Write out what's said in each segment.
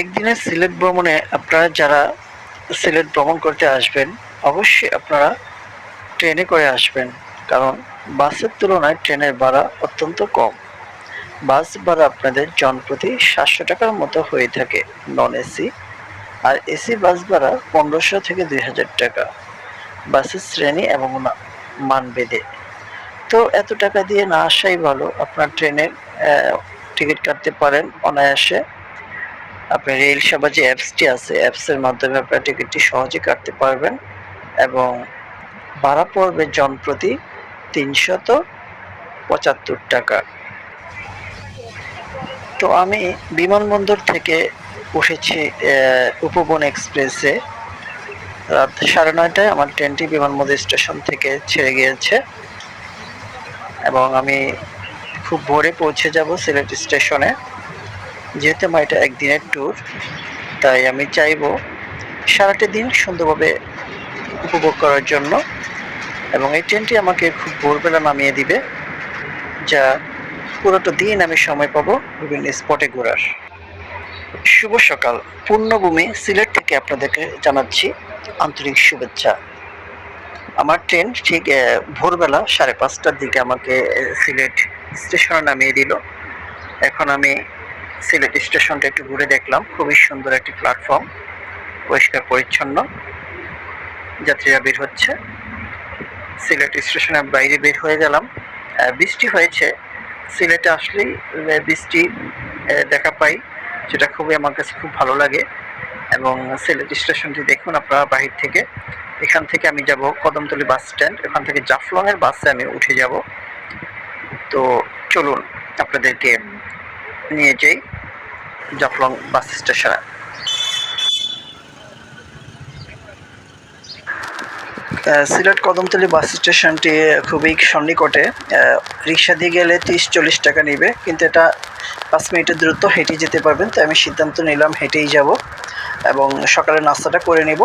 একদিনের সিলেট ভ্রমণে আপনারা যারা সিলেট ভ্রমণ করতে আসবেন, অবশ্যই আপনারা ট্রেনে করে আসবেন। কারণ বাসের তুলনায় ট্রেনের ভাড়া অত্যন্ত কম। বাস ভাড়া আপনাদের জনপ্রতি সাতশো টাকার মতো হয়ে থাকে, নন এসি। আর এসি বাস ভাড়া পনেরোশো থেকে দুই হাজার টাকা। বাসের শ্রেণি এবং মান বেঁধে তো এত টাকা দিয়ে না আসাই ভালো। আপনার ট্রেনের টিকিট কাটতে পারেন অনায়াসে। আপনার রেল সেবা যে অ্যাপসটি আছে, অ্যাপসের মাধ্যমে আপনার টিকিটটি সহজে কাটতে পারবেন এবং ভাড়া পড়বে জনপ্রতি তিনশত পঁচাত্তর টাকা। তো আমি বিমানবন্দর থেকে উঠেছি উপবন এক্সপ্রেসে। রাত সাড়ে নয়টায় আমার ট্রেনটি বিমানবন্দর স্টেশন থেকে ছেড়ে গিয়েছে এবং আমি খুব ভোরে পৌঁছে যাব সিলেট স্টেশনে। যেহেতু আমার এটা একদিনের ট্যুর তাই আমি চাইব সারাটা দিন সুন্দরভাবে উপভোগ করার জন্য এবং এই ট্রেনটি আমাকে খুব ভোরবেলা নামিয়ে দিবে, যা পুরোটা দিন আমি সময় পাবো বিভিন্ন স্পটে ঘোরার। শুভ সকাল। পূর্ণভূমি সিলেট থেকে আপনাদেরকে জানাচ্ছি আন্তরিক শুভেচ্ছা। আমার ট্রেন ঠিক ভোরবেলা সাড়ে পাঁচটার দিকে আমাকে সিলেট স্টেশনে নামিয়ে দিল। এখন আমি সিলেট স্টেশনটা একটু ঘুরে দেখলাম। খুবই সুন্দর একটি প্ল্যাটফর্ম পরিষ্কার পরিচ্ছন্ন। যাত্রীরা বের হচ্ছে। সিলেট স্টেশনের বাইরে বের হয়ে গেলাম। বৃষ্টি হয়েছে। সিলেটে আসলেই বৃষ্টি দেখা পাই, যেটা খুবই আমার কাছে খুব ভালো লাগে। এবং সিলেট স্টেশনটি দেখুন আপনারা বাহির থেকে। এখান থেকে আমি যাব কদমতলী বাস স্ট্যান্ড। এখান থেকে জাফলংয়ের বাসে আমি উঠে যাব। তো চলুন, আপনাদেরকে নিয়ে যাই। জাফলং বাস স্টেশনে। সিলেট কদমতলী বাস স্টেশনটি খুবই সন্নিকটে। রিক্সা দিয়ে গেলে তিরিশ চল্লিশ টাকা নেবে, কিন্তু এটা পাঁচ মিনিটের দূরত্ব হেঁটে যেতে পারবেন। তো আমি সিদ্ধান্ত নিলাম, হেঁটেই যাব এবং সকালে নাস্তাটা করে নেব।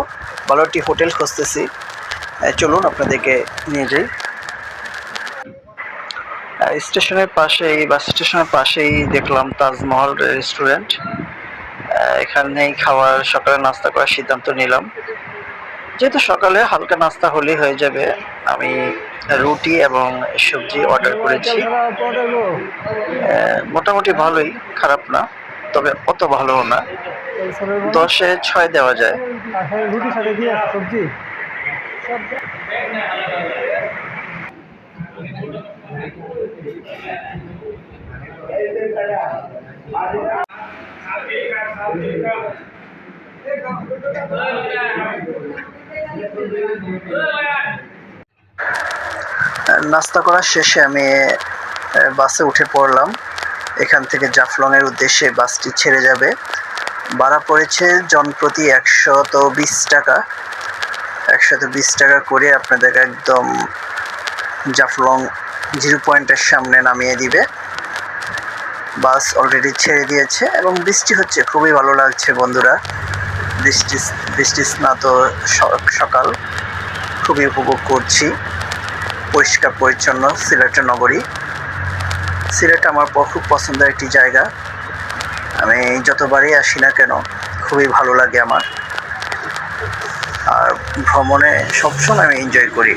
ভালো একটি হোটেল খুঁজতেছি। চলুন আপনাদেরকে নিয়ে যাই। স্টেশনের পাশেই বাস স্টেশনের পাশেই দেখলাম তাজমহল রেস্টুরেন্ট। এখানেই খাওয়ার সকালে নাস্তা করার সিদ্ধান্ত নিলাম। যেহেতু সকালে হালকা নাস্তা হলেই হয়ে যাবে, আমি রুটি এবং সবজি অর্ডার করেছি। মোটামুটি ভালোই, খারাপ না, তবে অত ভালো না। দশে ছয় দেওয়া যায় রুটি সাথে দিয়ে সবজি নাস্তা করার শেষে আমি বাসে উঠে পড়লাম। এখান থেকে জাফলংয়ের উদ্দেশ্যে বাসটি ছেড়ে যাবে। ভাড়া পড়েছে জনপ্রতি একশত বিশ টাকা। একশত বিশ টাকা করে আপনাদের একদম জাফলং জিরো পয়েন্টের সামনে নামিয়ে দিবে। বাস অলরেডি ছেড়ে দিয়েছে এবং বৃষ্টি হচ্ছে, খুবই ভালো লাগছে বন্ধুরা। বৃষ্টি বৃষ্টি স্নাত সকাল। খুবই উপভোগ করছি। পরিষ্কার পরিচ্ছন্ন সিলেটের নগরী। সিলেট আমার খুব পছন্দের একটি জায়গা। আমি যতবারই আসি না কেন, খুবই ভালো লাগে আমার। আর ভ্রমণে সবসময় আমি এনজয় করি।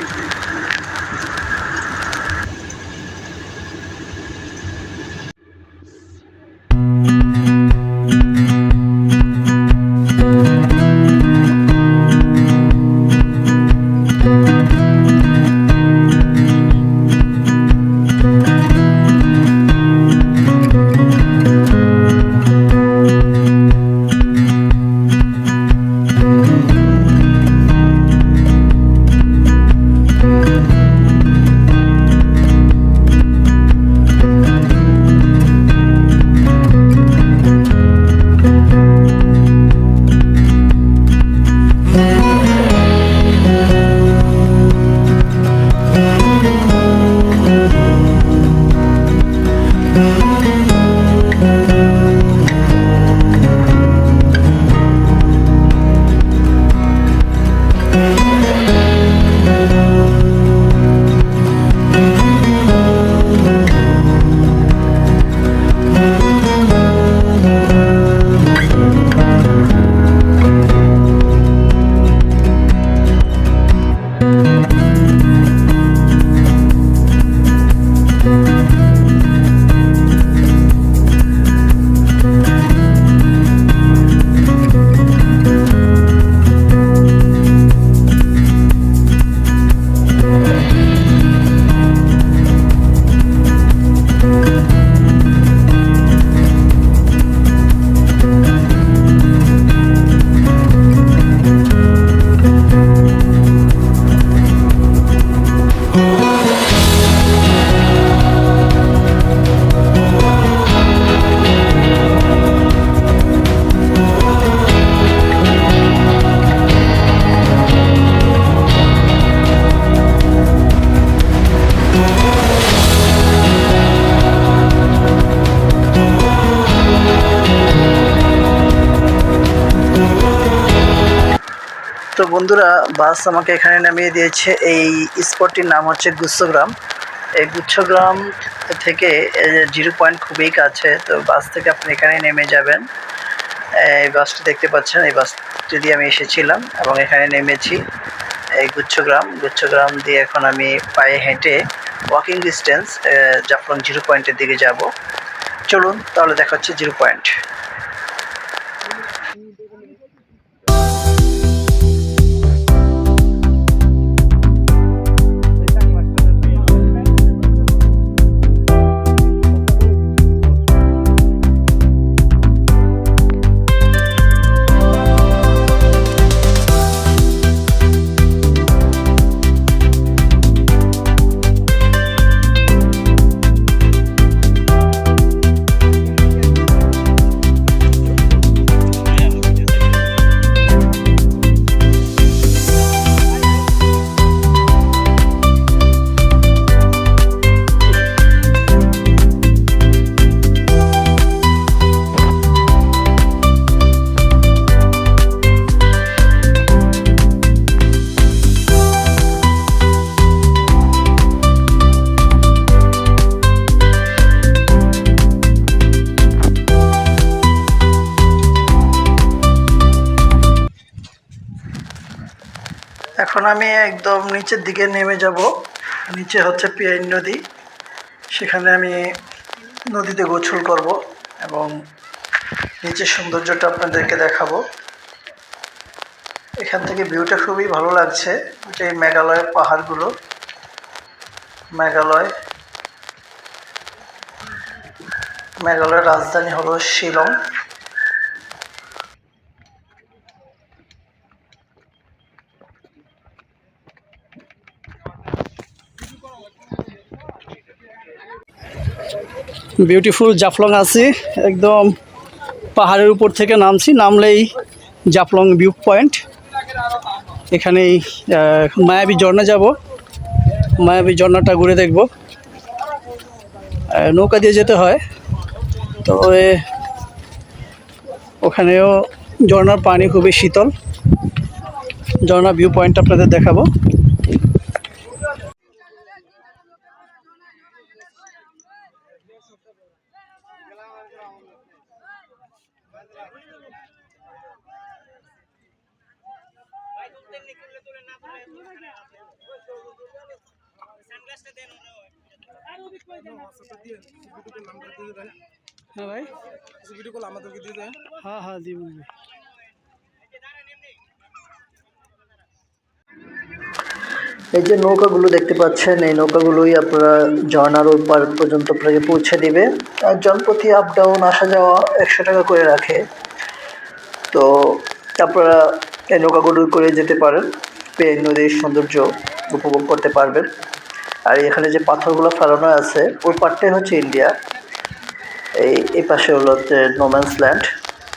তো বন্ধুরা, বাস আমাকে এখানে নামিয়ে দিয়েছে। এই স্পটটির নাম হচ্ছে গুচ্ছগ্রাম। এই গুচ্ছগ্রাম থেকে জিরো পয়েন্ট খুবই কাছে, তো বাস থেকে আপনি এখানে নেমে যাবেন। এই বাসটি দেখতে পাচ্ছেন, এই বাসটি দিয়ে আমি এসেছিলাম এবং এখানে নেমেছি। এই গুচ্ছগ্রাম গুচ্ছগ্রাম দিয়ে এখন আমি পায়ে হেঁটে ওয়াকিং ডিস্টেন্স জাফলং জিরো পয়েন্টের দিকে যাব। চলুন, তাহলে দেখা হচ্ছে জিরো পয়েন্ট। এখন আমি একদম নিচের দিকে নেমে যাব। নিচে হচ্ছে পিয়াইন নদী। সেখানে আমি নদীতে গোছল করব এবং নিচের সৌন্দর্যটা আপনাদেরকে দেখাবো। এখান থেকে ভিউটা খুবই ভালো লাগছে। এই মেঘালয়ের পাহাড়গুলো। মেঘালয়। মেঘালয়ের রাজধানী হলো শিলং। বিউটিফুল জাফলং আছি। একদম পাহাড়ের উপর থেকে নামছি নামলেই জাফলং ভিউ পয়েন্ট এখানেই আহ, মায়াবী ঝর্ণা যাব। মায়াবী ঝর্ণাটা ঘুরে দেখব। নৌকা দিয়ে যেতে হয়। তো ওখানেও ঝর্ণার পানি খুবই শীতল। ঝর্ণা ভিউ পয়েন্ট আপনাদের দেখাবো। হ্যাঁ ভাই। ভিডিও কল আমাদেরকে দিয়ে দেয় হ্যাঁ হ্যাঁ দিব এই যে নৌকাগুলো দেখতে পাচ্ছেন, এই নৌকাগুলোই আপনারা ঝর্ণার ওই পার পর্যন্ত আপনাকে পৌঁছে দিবে। আর জনপ্রতি আপ ডাউন আসা যাওয়া একশো টাকা করে রাখে। তো আপনারা এই নৌকাগুলো করে যেতে পারেন, পেয়ে নদীর সৌন্দর্য উপভোগ করতে পারবেন। আর এখানে যে পাথরগুলো ফেলানো আছে, ওই পারটাই হচ্ছে ইন্ডিয়া এই এই পাশে হলো হচ্ছে নোম্যান্স ল্যান্ড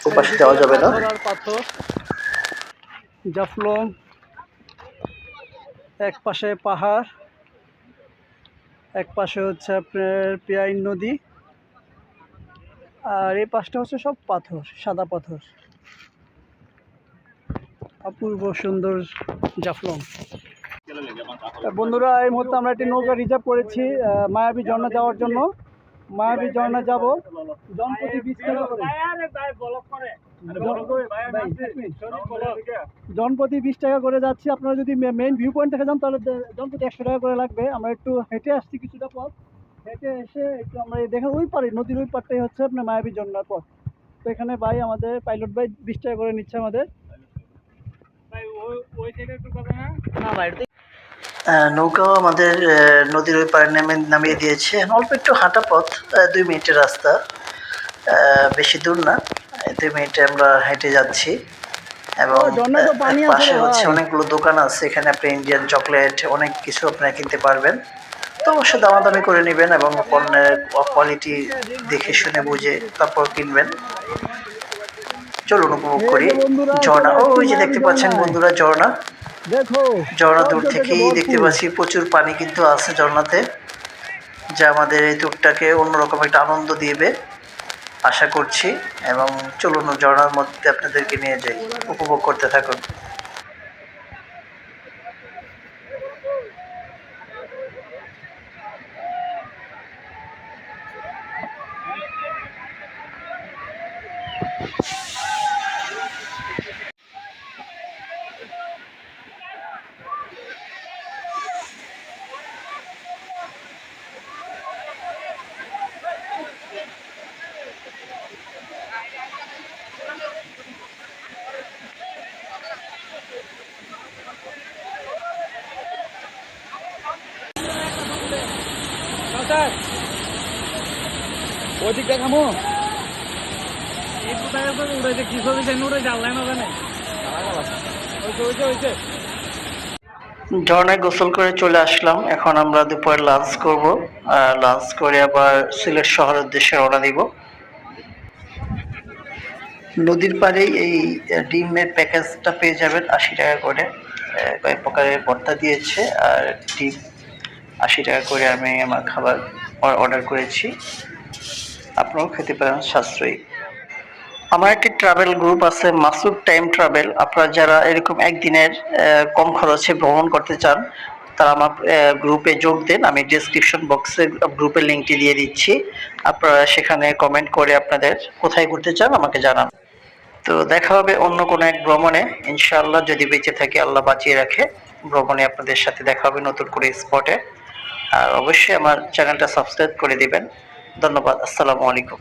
ওই পাশে যাওয়া যাবে না। জাফলং এক পাশে পাহাড়, এক পাশে হচ্ছে আপনার পিয়াইন নদী, আর এই পাশটা হচ্ছে সব পাথর, সাদা পাথর। অপূর্ব সুন্দর জাফলং। বন্ধুরা, এই মুহূর্তে আমরা একটি নৌকা রিজার্ভ করেছি মায়াবী ঝর্ণা যাওয়ার জন্য। মায়াবী ঝর্ণা যাব। জনপ্রতি বিশ টাকা করে। জনপ্রতি বিশ টাকা করে যাচ্ছি। আপনারা যদি মেইন ভিউ পয়েন্ট থেকে যান তাহলে জনপ্রতি একশো টাকা করে লাগবে। আমরা একটু হেঁটে আসছি কিছুটা পথ। হেঁটে এসে একটু আমরা দেখেন ওই পারে নদীর ওই পারটাই হচ্ছে আপনার মায়াবী ঝর্ণার পথ। তো এখানে ভাই আমাদের পাইলট ভাই বিশ টাকা করে নিচ্ছে আমাদের। আহ, নৌকাও আমাদের নদীর ওই পাড়ে নেমে নামিয়ে দিয়েছে। অল্প একটু হাঁটা পথ দুই মিনিটের রাস্তা। বেশি দূর না দুই মিনিটে আমরা হেঁটে যাচ্ছি। এবং পাশে হচ্ছে অনেকগুলো দোকান আছে এখানে আপনি ইন্ডিয়ান চকলেট অনেক কিছু আপনারা কিনতে পারবেন। তো অবশ্যই দামাদামি করে নেবেন এবং পণ্যের কোয়ালিটি দেখে শুনে বুঝে তারপর কিনবেন। চলুন উপভোগ করি ঝর্ণা। ওই যে দেখতে পাচ্ছেন বন্ধুরা ঝর্ণা। ঝর্ণা দূর থেকেই দেখতে পাচ্ছি প্রচুর পানি কিন্তু আছে ঝর্ণাতে যা আমাদের এই ট্যুরটাকে অন্যরকম একটা আনন্দ দিবে আশা করছি। এবং চলুন ঝর্ণার মধ্যে আপনাদেরকে নিয়ে যাই উপভোগ করতে থাকুন। স্যার। ওদিক দেখামো এই উড়াইছে কি ছবি সেন উড়াইছে আল্লাহ না জানে ওইছে ওইছে ওইছে ঝর্ণায় গোসল করে চলে আসলাম। এখন আমরা দুপুরে লাঞ্চ করব। লাঞ্চ করে আবার সিলেট শহরের উদ্দেশ্যে রওনা দিব। নদীর পাড়েই এই ডিমের প্যাকেজটা পেয়ে যাবেন আশি টাকা করে। কয়েক প্রকারের ভর্তা দিয়েছে আর ডিম আশি টাকা করে আমি আমার খাবার অর্ডার করেছি। আপনারাও খেতে পারেন, সাশ্রয়ী। আমার একটি ট্রাভেল গ্রুপ আছে, মাসুদ টাইম ট্রাভেল আপনারা যারা এরকম একদিনের কম খরচে ভ্রমণ করতে চান, তারা আমার গ্রুপে যোগ দেন। আমি ডেসক্রিপশন বক্সে গ্রুপের লিঙ্কটি দিয়ে দিচ্ছি। আপনারা সেখানে কমেন্ট করে আপনাদের কোথায় ঘুরতে চান, আমাকে জানান। তো দেখা হবে অন্য কোনো এক ভ্রমণে। ইনশাআল্লাহ যদি বেঁচে থাকি, আল্লাহ বাঁচিয়ে রাখে। ভ্রমণে আপনাদের সাথে দেখা হবে নতুন করে স্পটে আর অবশ্যই আমার চ্যানেলটা সাবস্ক্রাইব করে দিবেন। ধন্যবাদ আসসালামু আলাইকুম।